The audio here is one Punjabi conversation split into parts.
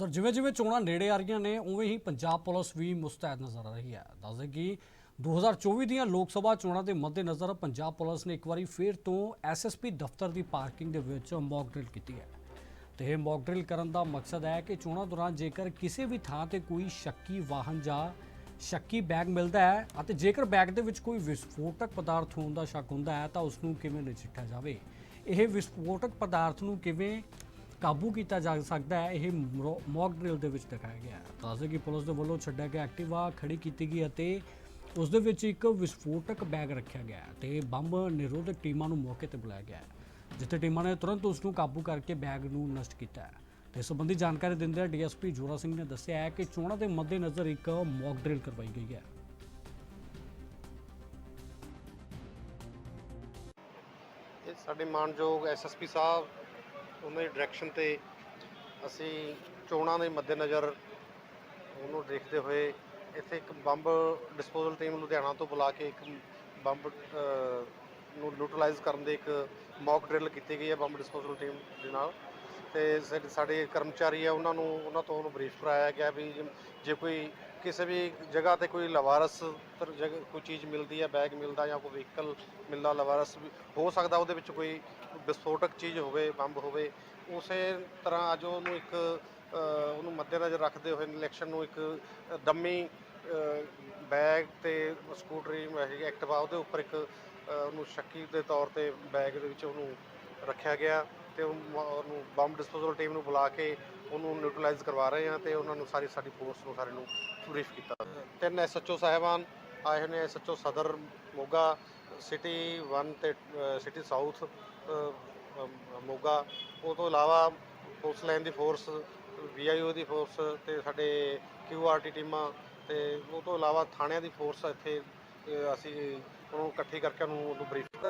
ਤਾਂ ਜਿਵੇਂ ਜਿਵੇਂ ਚੋਣਾਂ ਨੇੜੇ ਆ ਰਹੀਆਂ ਨੇ, ਉਵੇਂ ਹੀ ਪੰਜਾਬ ਪੁਲਿਸ ਵੀ ਮੁਸਤੈਦ ਨਜ਼ਰ ਆ ਰਹੀ ਹੈ। ਦੱਸਦੇ ਕਿ 2024 ਦੀਆਂ ਲੋਕ ਸਭਾ ਚੋਣਾਂ ਦੇ ਮੱਦੇਨਜ਼ਰ ਪੰਜਾਬ ਪੁਲਿਸ ਨੇ ਇੱਕ ਵਾਰੀ ਫੇਰ ਤੋਂ ਐਸਐਸਪੀ ਦਫ਼ਤਰ ਦੀ ਪਾਰਕਿੰਗ ਦੇ ਵਿੱਚ ਮੌਕ ਡਰਿਲ ਕੀਤੀ ਹੈ। ਤੇ ਇਹ ਮੌਕ ਡਰਿਲ ਕਰਨ ਦਾ ਮਕਸਦ ਹੈ ਕਿ ਚੋਣਾਂ ਦੌਰਾਨ ਜੇਕਰ ਕਿਸੇ ਵੀ ਥਾਂ ਤੇ ਕੋਈ ਸ਼ੱਕੀ ਵਾਹਨ ਜਾਂ ਸ਼ੱਕੀ ਬੈਗ ਮਿਲਦਾ ਹੈ ਅਤੇ ਜੇਕਰ ਬੈਗ ਦੇ ਵਿੱਚ ਕੋਈ ਵਿਸਫੋਟਕ ਪਦਾਰਥ ਹੋਣ ਦਾ ਸ਼ੱਕ ਹੁੰਦਾ ਹੈ ਤਾਂ ਉਸ ਨੂੰ ਕਿਵੇਂ ਨਜਿੱਠਿਆ ਜਾਵੇ? ਇਹ ਵਿਸਫੋਟਕ ਪਦਾਰਥ ਨੂੰ ਕਿਵੇਂ ਕਾਬੂ ਕੀਤਾ ਜਾ ਸਕਦਾ ਹੈ, ਇਹ ਮੌਕ ਡਰਿਲ ਦੇ ਵਿੱਚ ਦਿਖਾਇਆ ਗਿਆ ਹੈ। ਦੱਸਦੇ ਕਿ ਪੁਲਿਸ ਦੇ ਵੱਲੋਂ ਛੱਡਿਆ ਗਿਆ ਐਕਟਿਵਾ ਖੜੀ ਕੀਤੀ ਗਈ ਅਤੇ ਉਸ ਦੇ ਵਿੱਚ ਇੱਕ ਵਿਸਫੋਟਕ ਬੈਗ ਰੱਖਿਆ ਗਿਆ ਤੇ ਬੰਬ ਨਿਰੋਧਕ ਟੀਮਾਂ ਨੂੰ ਮੌਕੇ ਤੇ ਬੁਲਾਇਆ ਗਿਆ ਜਿੱਥੇ ਟੀਮਾਂ ਨੇ ਤੁਰੰਤ ਉਸ ਨੂੰ ਕਾਬੂ ਕਰਕੇ ਬੈਗ ਨੂੰ ਨਸ਼ਟ ਕੀਤਾ ਹੈ। ਤੇ ਸੰਬੰਧੀ ਜਾਣਕਾਰੀ ਦਿੰਦਿਆਂ ਡੀਐਸਪੀ ਜੋਰਾ ਸਿੰਘ ਨੇ ਦੱਸਿਆ ਹੈ ਕਿ ਚੋਣਾਂ ਦੇ ਮੱਦੇਨਜ਼ਰ ਇੱਕ ਮੌਕ ਡਰਿਲ ਕਰਵਾਈ ਗਈ ਹੈ। ਇਹ ਸਾਡੇ ਮਾਨਯੋਗ ਐਸਐਸਪੀ ਸਾਹਿਬ ਉਹਨਾਂ ਦੀ ਡਾਇਰੈਕਸ਼ਨ ਤੇ ਅਸੀਂ ਚੋਣਾਂ ਦੇ ਮੱਦੇਨਜ਼ਰ ਉਹਨੂੰ ਦੇਖਦੇ ਹੋਏ ਇੱਥੇ ਇੱਕ ਬੰਬ ਡਿਸਪੋਜ਼ਲ ਟੀਮ ਲੁਧਿਆਣਾ ਤੋਂ ਬੁਲਾ ਕੇ ਇੱਕ ਬੰਬ ਨੂੰ ਨਿਊਟਰਲਾਈਜ਼ ਕਰਨ ਦੇ ਇੱਕ ਮੌਕ ਡਰਿਲ ਕੀਤੀ ਗਈ ਹੈ, ਬੰਬ ਡਿਸਪੋਜ਼ਲ ਟੀਮ ਦੇ ਨਾਲ। ਤੇ ਸਾਡੇ- ਸਾਡੇ ਕਰਮਚਾਰੀ ਆ ਉਹਨਾਂ ਨੂੰ ਉਹਨਾਂ ਤੋਂ ਉਹਨੂੰ ਬਰੀਫ ਕਰਾਇਆ ਗਿਆ ਵੀ ਜੇ- ਜੇ ਕੋਈ ਕਿਸੇ ਵੀ ਜਗ੍ਹਾ ਤੇ ਕੋਈ ਲਵਾਰਸ ਤਰ- ਜਗ੍ਹਾ ਕੋਈ ਚੀਜ਼ ਮਿਲਦੀ ਹੈ ਬੈਗ ਮਿਲਦਾ ਜਾਂ ਕੋਈ ਵਹੀਕਲ ਮਿਲਦਾ ਲਵਾਰਸ ਵੀ ਹੋ ਸਕਦਾ ਉਹਦੇ ਵਿੱਚ ਕੋਈ ਵਿਸਫੋਟਕ ਚੀਜ਼ ਹੋਵੇ ਬੰਬ ਹੋਵੇ ਉਸੇ ਤਰ੍ਹਾਂ ਅੱਜ ਉਹਨੂੰ ਇੱਕ ਅ, ਉਹਨੂੰ ਮੱਦੇਨਜ਼ਰ ਰੱਖਦੇ ਹੋਏ ਇਲੈਕਸ਼ਨ ਨੂੰ ਇੱਕ ਡੰਮੀ ਬੈਗ ਤੇ ਸਕੂਟਰੀ ਹੈਗੀ ਐਕਟਿਵਾ ਉਹਦੇ ਉੱਪਰ ਇੱਕ ਅ, ਉਹਨੂੰ ਸ਼ੱਕੀ ਦੇ ਤੌਰ ਤੇ ਬੈਗ ਦੇ ਵਿੱਚ ਉਹਨੂੰ ਰੱਖਿਆ ਗਿਆ। ਤੇ ਉਹਨੂੰ ਬੰਬ ਡਿਸਪੋਜ਼ਲ ਟੀਮ ਨੂੰ ਬੁਲਾ ਕੇ ਉਹਨੂੰ ਨਿਊਟਰਲਾਈਜ਼ ਕਰਵਾ ਰਹੇ ਹਾਂ ਤੇ ਉਹਨਾਂ ਨੂੰ ਸਾਰੀ ਸਾਡੀ ਫੋਰਸ ਨੂੰ ਸਾਰੇ ਨੂੰ ਬਰੀਫ ਕੀਤਾ। ਤਿੰਨ ਐਸਐਚਓ ਸਾਹਿਬਾਨ, ਆਏ ਹੋਏ ਨੇ ਐਸਐਚਓ ਸਦਰ, ਮੋਗਾ ਸਿਟੀ 1 ਤੇ ਸਿਟੀ ਸਾਊਥ ਮੋਗਾ। ਉਹ ਤੋਂ ਇਲਾਵਾ ਪੁਲਿਸ ਲਾਈਨ ਦੀ ਫੋਰਸ ਵੀਆਈਓ ਦੀ ਫੋਰਸ ਤੇ ਸਾਡੇ ਕਿਊਆਰਟੀ ਟੀਮਾਂ ਤੇ ਉਹ ਤੋਂ ਇਲਾਵਾ ਥਾਣਿਆਂ ਦੀ ਫੋਰਸ ਇੱਥੇ ਅਸੀਂ ਉਹਨੂੰ ਇਕੱਠੀ ਕਰਕੇ ਉਹਨੂੰ ਉਹਨੂੰ ਬਰੀਫ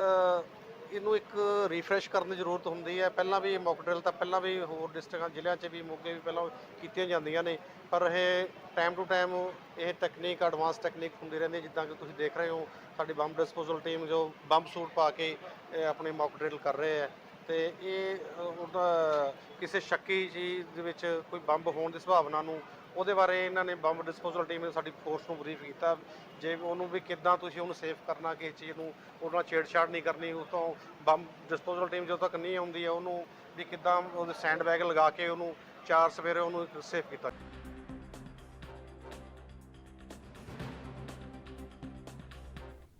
ਇਹਨੂੰ ਇੱਕ ਰੀਫਰੈਸ਼ ਕਰਨ ਦੀ ਜ਼ਰੂਰਤ ਹੁੰਦੀ ਹੈ। ਪਹਿਲਾਂ ਵੀ ਮੌਕ ਡਰਿਲ ਤਾਂ ਪਹਿਲਾਂ ਵੀ ਹੋਰ ਡਿਸਟ੍ਰਿਕਟਾਂ ਜ਼ਿਲ੍ਹਿਆਂ 'ਚ ਵੀ ਮੌਕੇ ਵੀ ਪਹਿਲਾਂ ਕੀਤੀਆਂ ਜਾਂਦੀਆਂ ਨੇ। ਪਰ ਇਹ ਟਾਈਮ ਟੂ ਟਾਈਮ ਇਹ ਟੈਕਨੀਕ ਐਡਵਾਂਸ ਟੈਕਨੀਕ ਹੁੰਦੀ ਰਹਿੰਦੀ ਹੈ। ਜਿੱਦਾਂ ਕਿ ਤੁਸੀਂ ਦੇਖ ਰਹੇ ਹੋ, ਸਾਡੀ ਬੰਬ ਡਿਸਪੋਜ਼ਲ ਟੀਮ ਜੋ ਬੰਬ ਸੂਟ ਪਾ ਕੇ ਇਹ ਆਪਣੇ ਮੌਕ ਡਰਿਲ ਕਰ ਰਹੇ ਹੈ। ਤੇ ਇਹ ਉਹਦਾ ਕਿਸੇ ਸ਼ੱਕੀ ਚੀਜ਼ ਦੇ ਵਿੱਚ ਕੋਈ ਬੰਬ ਹੋਣ ਦੀ ਸੰਭਾਵਨਾ ਨੂੰ ਉਹਦੇ ਬਾਰੇ ਇਹਨਾਂ ਨੇ ਬੰਬ ਡਿਸਪੋਜ਼ਲ ਟੀਮ ਨੇ ਸਾਡੀ ਫੋਰਸ ਨੂੰ ਬਰੀਫ ਕੀਤਾ। ਜੇ ਉਹਨੂੰ ਵੀ ਕਿੱਦਾਂ ਤੁਸੀਂ ਉਹਨੂੰ ਸੇਫ ਕਰਨਾ, ਕਿਸੇ ਚੀਜ਼ ਨੂੰ ਉਹਨਾਂ ਛੇੜਛਾੜ ਨਹੀਂ ਕਰਨੀ, ਉਸ ਤੋਂ ਬੰਬ ਡਿਸਪੋਜ਼ਲ ਟੀਮ ਜਦੋਂ ਤੱਕ ਨਹੀਂ ਆਉਂਦੀ ਹੈ, ਉਹਨੂੰ ਵੀ ਕਿੱਦਾਂ ਉਹਦੇ ਸੈਂਡ ਬੈਗ ਲਗਾ ਕੇ ਉਹਨੂੰ ਚਾਰ ਸਵੇਰੇ ਉਹਨੂੰ ਸੇਫ ਕੀਤਾ।